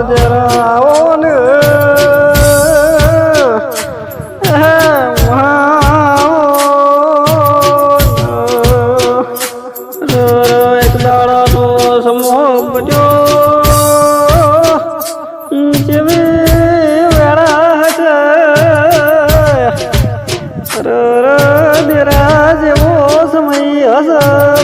જવાબ જરા આવો ને એક દાડાનો સમો બન્યો જેવી વેળા હશે રર દેરા જેવો સમય હશે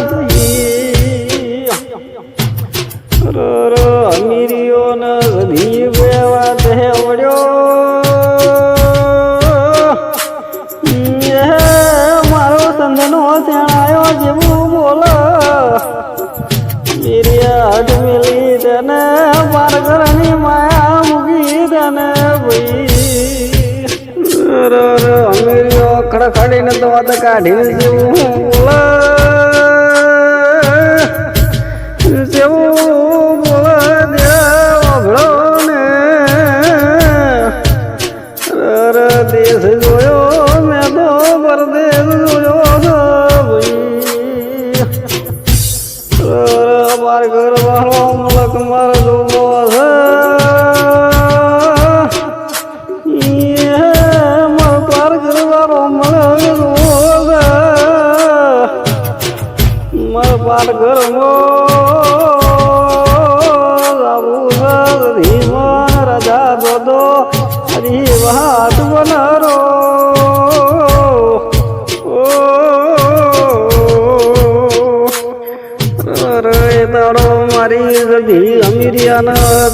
હટ મિલી તને માર ઘરની માયા મૂકી તને ભાઈ અમીરીઓ ખડખડીને તો વાત કાઢીને જેવું જેવું બોલ દેવળો ને દેશ માર પાર ઘર વાળો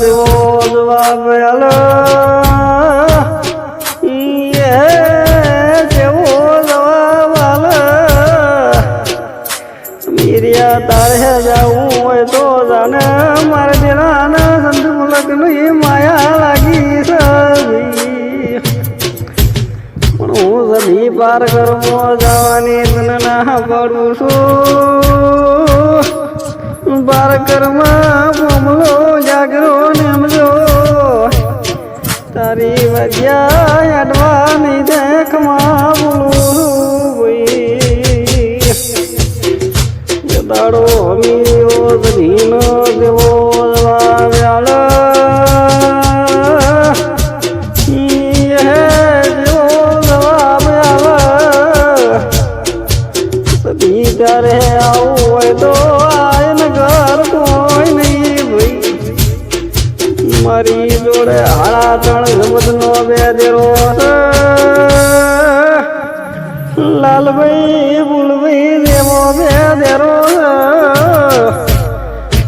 દેવો જવાબ આલ કેવો જવાબ આલ મીરિયા તારે જાવું હોય તો જાને. મારે દેણાના સંત મુલકની માયા લાગી છે. પણ પાર કરવો જવાની ના પડું છું. પાર કરમાં પોમલો જાગરો નેમજો તારી વગ્યા અડવાની દેખમાં બોલું દાડો હમીઓ ધીનો દેવો જવાબ ત્યારે સમજનો બે દેરો છે લાલભાઈ બુલભાઈ દેવો બે દેરો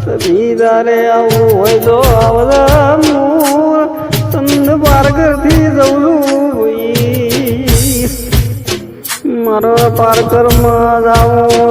સદીદારે આવું હોય તો આવતા હું તંદ પારકરથી જવું મારો પારકરમાં જાવું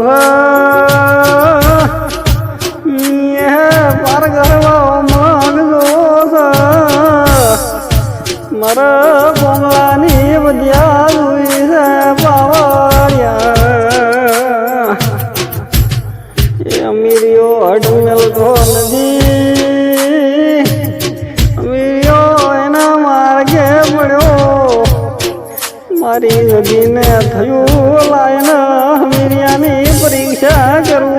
મારી નદીને થયું લાયન અમીરિયાની પરીક્ષા કરવું.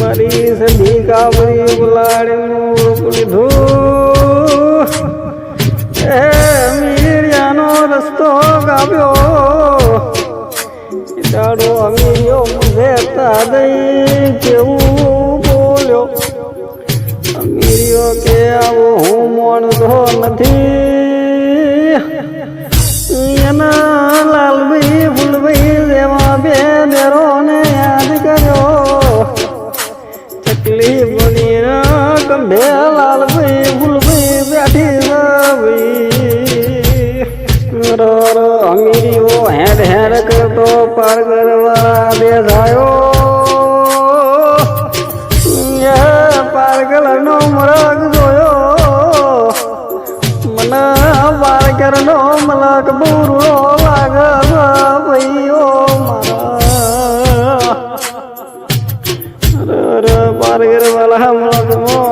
મારી સદી કાબરી બુલાડીનું રૂપ લીધું. એ મીરિયાનો રસ્તો કાપ્યો દાડો અમીરિયો મુझे દઈ કેવું બોલ્યો. અમીરિયો કે આવો હું માણતો નથી. કુટર અમીરીઓ હેડ હેડ કરતો પાર કરવા બેસાયો પારગલનો મરાગ જોયો. મને પારગરનો મલાક બુરો લાગલ ભાઈઓ મારા. પારગર વાલા મલાક મો